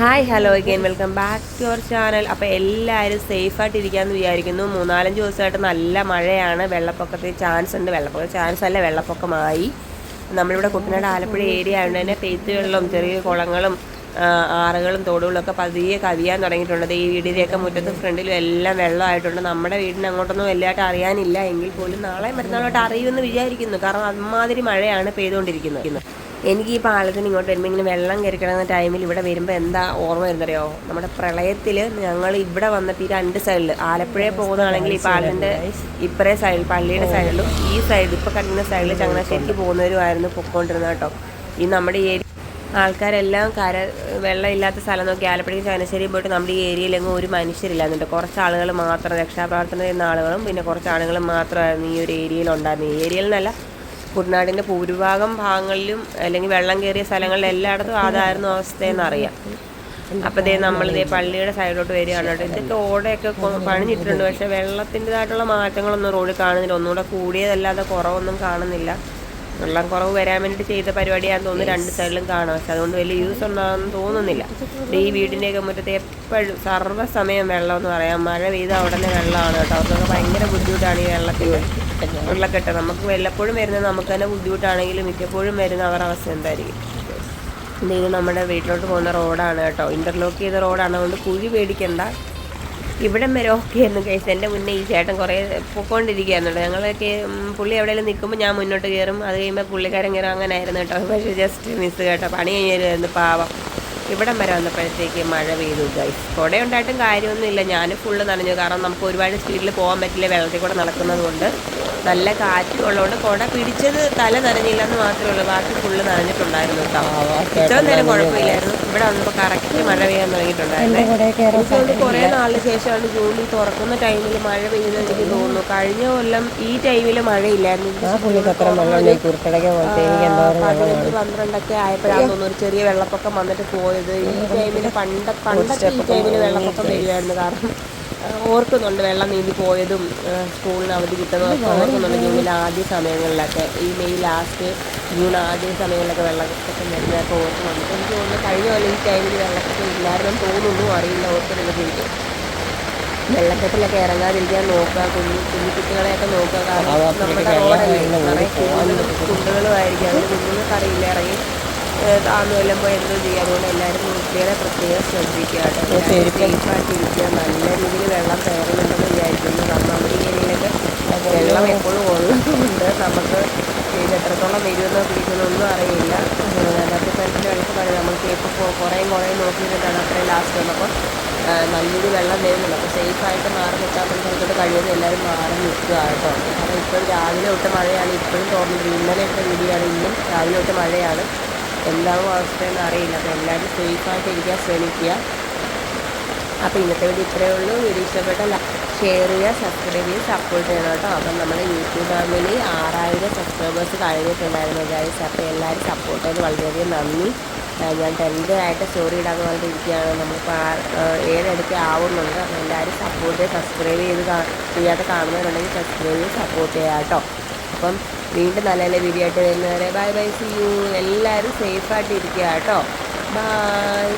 Hi hello again welcome back to our channel അപ്പോൾ എല്ലാവരും സേഫായിട്ട് ഇരിക്കാമെന്ന് വിചാരിക്കുന്നു. മൂന്നാലഞ്ച് ദിവസമായിട്ട് നല്ല മഴയാണ്. വെള്ളപ്പൊക്കത്തിൽ ചാൻസ് ഉണ്ട്. വെള്ളപ്പൊക്ക ചാൻസ് അല്ല. വെള്ളപ്പൊക്കമായി. നമ്മളിവിടെ കുട്ടനാട് ആലപ്പുഴ ഏരിയ ആയതുകൊണ്ട് തന്നെ പെയ്ത്ത് വെള്ളവും ചെറിയ കുളങ്ങളും ആറുകളും തോടുകളും ഒക്കെ പതിയെ കവിയാൻ തുടങ്ങിയിട്ടുണ്ട്. ഈ വീടിന്റെയൊക്കെ മുറ്റത്തും ഫ്രണ്ടിലും എല്ലാം വെള്ളമായിട്ടുണ്ട്. നമ്മുടെ വീടിന് അങ്ങോട്ടൊന്നും വലുതായിട്ട് അറിയാനില്ല. എങ്കിൽ പോലും നാളെ മറ്റന്നാളോട്ട് അറിയുമെന്ന് വിചാരിക്കുന്നു. കാരണം അമ്മാതിരി മഴയാണ് പെയ്തുകൊണ്ടിരിക്കുന്നത്. എനിക്ക് ഈ പാലത്തിന് ഇങ്ങോട്ട് വരുമ്പോൾ ഇങ്ങനെ വെള്ളം കയറി കിടക്കുന്ന ടൈമിൽ ഇവിടെ വരുമ്പോൾ എന്താ ഓർമ്മ വരുന്നറിയോ? നമ്മുടെ പ്രളയത്തിൽ ഞങ്ങൾ ഇവിടെ വന്നപ്പോൾ ഈ രണ്ട് സൈഡിൽ ആലപ്പുഴയിൽ പോകുന്നതാണെങ്കിൽ ഈ പാലത്തിന്റെ ഇപ്പറേ സൈഡിൽ പള്ളിയുടെ സൈഡിലും ഈ സൈഡിൽ ഇപ്പോൾ കണ്ടുന്ന സൈഡിൽ ചങ്ങനാശ്ശേരിക്ക് പോകുന്നവരുമായിരുന്നു പൊക്കോണ്ടിരുന്നത് കേട്ടോ. ഈ നമ്മുടെ ഏരിയ ആൾക്കാരെല്ലാം കര വെള്ളമില്ലാത്ത സ്ഥലം നോക്കി ആലപ്പുഴയ്ക്ക് ചങ്ങനാശ്ശേരി പോയിട്ട് നമ്മുടെ ഈ ഏരിയയിലെങ്ങും ഒരു മനുഷ്യരില്ലാന്നുണ്ട് കുറച്ച് ആളുകൾ മാത്രം രക്ഷാപ്രവർത്തനം ചെയ്യുന്ന ആളുകളും പിന്നെ കുറച്ച് ആളുകൾ മാത്രമായിരുന്നു ഈ ഒരു ഏരിയയിൽ ഉണ്ടായിരുന്നു ഈ ഏരിയയിൽ നിന്നല്ല കുട്ടനാടിന്റെ ഭൂരിഭാഗം ഭാഗങ്ങളിലും അല്ലെങ്കിൽ വെള്ളം കയറിയ സ്ഥലങ്ങളിൽ എല്ലായിടത്തും അതായിരുന്നു അവസ്ഥയെന്ന് അറിയാം. അപ്പോൾ ദേ നമ്മളിതേ പള്ളിയുടെ സൈഡിലോട്ട് വരികയാണ് കേട്ടോ. ഇതൊക്കെ ഓടയൊക്കെ പണിഞ്ഞിട്ടുണ്ട്. പക്ഷെ വെള്ളത്തിന്റെതായിട്ടുള്ള മാറ്റങ്ങളൊന്നും റോഡിൽ കാണുന്നില്ല. ഒന്നുകൂടെ കൂടിയതല്ലാതെ കുറവൊന്നും കാണുന്നില്ല. വെള്ളം കുറവ് വരാൻ വേണ്ടിയിട്ട് ചെയ്ത പരിപാടിയാണെന്ന് തോന്നുന്നു രണ്ട് സൈഡിലും കാണാം പക്ഷെ അതുകൊണ്ട് വലിയ യൂസ് ഉണ്ടാകുമെന്ന് തോന്നുന്നില്ല. ദേ ഈ വീടിന്റെയൊക്കെ മുറ്റത്ത് എപ്പോഴും സർവസമയം വെള്ളം എന്ന് പറയാം. മഴ പെയ്താൽ ഉടനെ വെള്ളമാണ് കേട്ടോ. അവർക്കൊക്കെ ഭയങ്കര ബുദ്ധിമുട്ടാണ് ഈ വെള്ളത്തിൽ വെള്ളക്കെട്ട് നമുക്ക് വല്ലപ്പോഴും വരുന്നത് നമുക്ക് തന്നെ ബുദ്ധിമുട്ടാണെങ്കിലും മിക്കപ്പോഴും വരുന്ന അവരുടെ അവസ്ഥ എന്തായിരിക്കും? ഇത് നമ്മുടെ വീട്ടിലോട്ട് പോകുന്ന റോഡാണ് കേട്ടോ. ഇന്റർലോക്ക് ചെയ്ത റോഡാണ്. അതുകൊണ്ട് കുഴി പേടിക്കണ്ട. ഇവിടം വരെ ഓക്കെ ആയിരുന്നു കേസ്. എന്റെ മുന്നേ ഈ ചേട്ടൻ കുറേ പൊക്കോണ്ടിരിക്കുകയായിരുന്നു ഞങ്ങളൊക്കെ പുള്ളി എവിടെയെങ്കിലും നിൽക്കുമ്പോൾ ഞാൻ മുന്നോട്ട് കയറും. അത് കഴിയുമ്പോൾ പുള്ളിക്കാരൻ കയറും. അങ്ങനെ ആയിരുന്നു കേട്ടോ. പക്ഷേ ജസ്റ്റ് മിസ് കേട്ടോ. പണി കഴിഞ്ഞായിരുന്നു പാവം. ഇവിടം വരെ വന്നപ്പോഴത്തേക്ക് മഴ പെയ്തു ഗൈസ് കുട ഉണ്ടായിട്ടും കാര്യമൊന്നുമില്ല. ഞാൻ ഫുള്ള് നനഞ്ഞു. കാരണം നമുക്ക് ഒരുപാട് സ്പീഡിൽ പോകാൻ പറ്റില്ല. വെള്ളത്തിൽ കൂടെ നടക്കുന്നത് കൊണ്ട് നല്ല കാറ്റും ഉള്ളതുകൊണ്ട് കുട പിടിച്ചത് തല നനഞ്ഞില്ല എന്ന് മാത്രമേ ഉള്ളൂ ബാക്കി ഫുള്ള് നനഞ്ഞിട്ടുണ്ടായിരുന്നു കേട്ടോ ഇത്രയും നേരം കുഴപ്പമില്ലായിരുന്നു. ഇവിടെ വന്നപ്പോൾ കറക്റ്റ് മഴ പെയ്യാൻ തുടങ്ങിയിട്ടുണ്ടായിരുന്നു. കുറേ നാളിന് ശേഷമാണ് ജൂണിൽ തുറക്കുന്ന ടൈമിൽ മഴ പെയ്യുന്നത് എനിക്ക് തോന്നുന്നു. കഴിഞ്ഞ കൊല്ലം ഈ ടൈമിൽ മഴയില്ലായിരുന്നു. പതിനഞ്ച് പന്ത്രണ്ടൊക്കെ ആയപ്പോഴാണ് തോന്നുന്നു ഒരു ചെറിയ വെള്ളപ്പൊക്കം വന്നിട്ട് പോയത്. ഈ ടൈമിൽ പണ്ട പണ്ടൊക്കെ ഈ ടൈമിൽ വെള്ളപ്പൊക്കം വരുമായിരുന്നു കാരണം. ഓർക്കുന്നുണ്ട് വെള്ളം നീന്തി പോയതും സ്കൂളിന് അവധി കിട്ടുന്നതൊക്കെ ഓർക്കുന്നുണ്ട് ജൂണിൽ ആദ്യ സമയങ്ങളിലൊക്കെ. ഈ മെയ് ലാസ്റ്റ് ജൂൺ ആദ്യ സമയങ്ങളിലൊക്കെ വെള്ളപ്പൊക്കം വരുന്നതൊക്കെ ഓർക്കുന്നുണ്ട്. എനിക്ക് തോന്നുന്നു കഴിഞ്ഞ കൊല്ലം ഈ ടൈമിൽ വെള്ളപ്പൊക്കം ഇല്ലായിരുന്നു തോന്നുന്നു അറിയില്ല ഓർക്കുന്നുണ്ട് എനിക്ക് വെള്ളക്കെട്ടിലൊക്കെ ഇറങ്ങാതിരിക്കാൻ നോക്കുക കുഞ്ഞു കുഞ്ഞു കുട്ടികളെയൊക്കെ നോക്കുക. കാരണം നമ്മുടെ റോഡല്ലേ കുഞ്ഞുങ്ങൾക്കറിയില്ല കുണ്ടുകളുമായിരിക്കും അതിന് കുഞ്ഞുങ്ങൾക്ക് ഇറങ്ങി താന്നു എല്ലാം പോയി എന്തോ ചെയ്യുക അതുകൊണ്ട് എല്ലാവരും കുട്ടികളെ പ്രത്യേകം ശ്രദ്ധിക്കുക കേട്ടോ നല്ല രീതിയിൽ വെള്ളം കയറുന്നുണ്ടെന്ന് വിചാരിക്കുന്നു. കാരണം നമ്മുടെ ഏരിയയിലൊക്കെ വെള്ളം എപ്പോഴും ഉള്ളതുകൊണ്ട് നമുക്ക് ഇത് എത്രത്തോളം വരുമെന്നോ പിടിക്കുന്നൊന്നും അറിയില്ല. അതിനകത്ത് ഫ്രണ്ടിൽ വെള്ളം പറയും നമ്മൾക്ക് ഇപ്പോൾ കുറേ കുറേ നോക്കിയിട്ടാണ് അത്രയും ലാസ്റ്റ് വന്നപ്പോൾ നല്ലൊരു വെള്ളം വരുന്നുണ്ട്. അപ്പോൾ സേഫായിട്ട് മാറി നിൽക്കാൻ വേണ്ടി കഴിയുന്നത് എല്ലാവരും മാറി നിൽക്കുക കേട്ടോ. കാരണം ഇപ്പോഴും രാവിലെ തൊട്ട് മഴയാണ്. ഇപ്പോഴും തോന്നുന്നത് ഇന്നലെ ഇട്ട വീഡിയോയാണ്. ഇന്നും രാവിലെ തൊട്ട് മഴയാണ്. എന്താവും അവസ്ഥയെന്ന് അറിയില്ല. അപ്പോൾ എല്ലാവരും സേഫായിട്ട് ഇരിക്കാൻ ശ്രമിക്കുക. അപ്പോൾ ഇന്നത്തെ വീഡിയോ ഇത്രയേ ഉള്ളൂ. വീഡിയോ ഇഷ്ടപ്പെട്ട ഷെയർ ചെയ്യുക സബ്സ്ക്രൈബ് ചെയ്യുക സപ്പോർട്ട് ചെയ്യണം കേട്ടോ. അപ്പം നമ്മുടെ യൂട്യൂബ് ഫാമിലി ആറായിരം സബ്സ്ക്രൈബേഴ്സ് കഴിഞ്ഞിട്ടുണ്ടായിരുന്നു ഗൈസ് അപ്പോൾ എല്ലാവരും സപ്പോർട്ട് ചെയ്ത് വളരെയധികം നന്ദി. ഞാൻ ടെൻത്ത് ആയിട്ട് സ്റ്റോറി ഇടാന്ന് പറഞ്ഞിരിക്കുകയാണ് നമ്മളിപ്പോൾ ഏഴടുക്കെ ആവുന്നുണ്ട്. അപ്പോൾ എല്ലാവരും സപ്പോർട്ട് ചെയ്ത് സബ്സ്ക്രൈബ് ചെയ്ത് ചെയ്യാതെ കാണുന്നവരുണ്ടെങ്കിൽ സബ്സ്ക്രൈബ് ചെയ്ത് സപ്പോർട്ട് ചെയ്യാം കേട്ടോ. അപ്പം വീണ്ടും നല്ല നല്ല വീഡിയോ ആയിട്ട് വരുന്നവരെ. ബൈ ബൈ സി യു എല്ലാവരും സേഫായിട്ട് ഇരിക്കുക കേട്ടോ. ബൈ